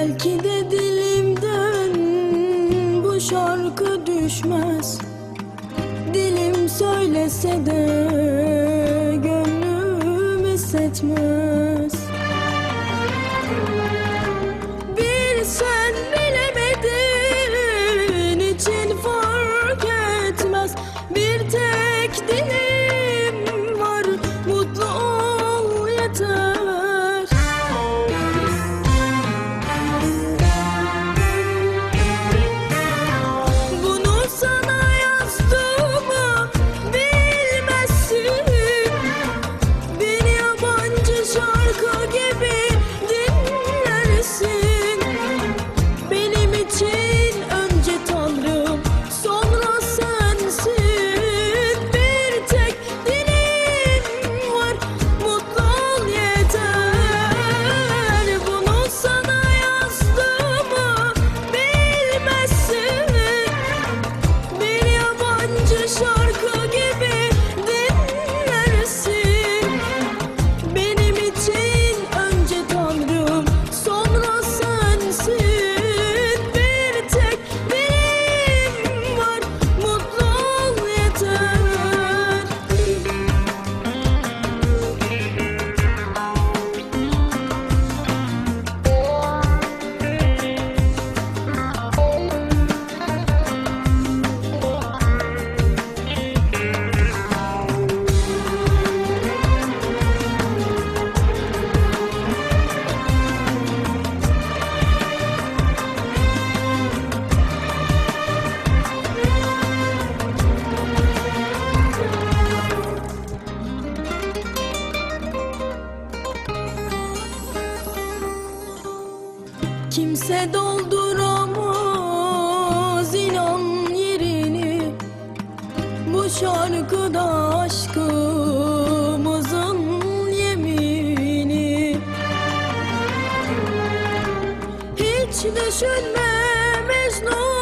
Belki de dilimden bu şarkı düşmez. Dilim söylese de gönlüm hissetmez. Kimse dolduramaz inan yerini. Bu şarkıda aşkımızın yemini. Hiç düşünme Mecnun.